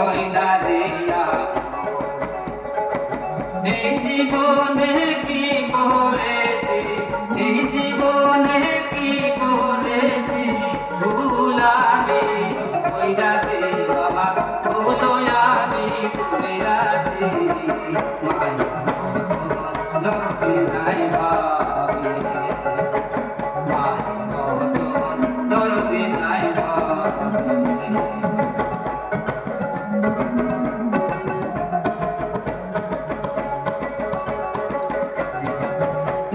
ময়দানে এই জীবনে কি করেছি? এই জীবনে কি করেছি? ভুলামি কইরাছি, বাবা। ভুলো আমি কইরাছি। মায়া নাই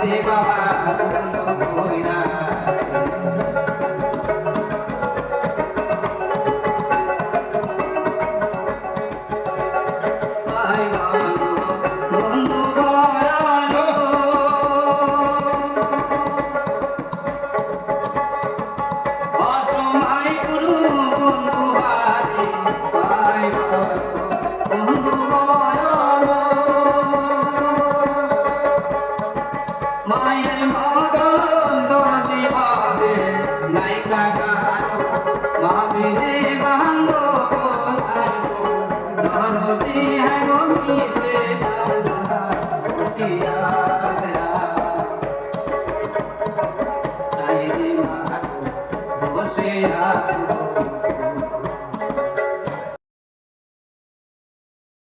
దేవా মায়ের মাতা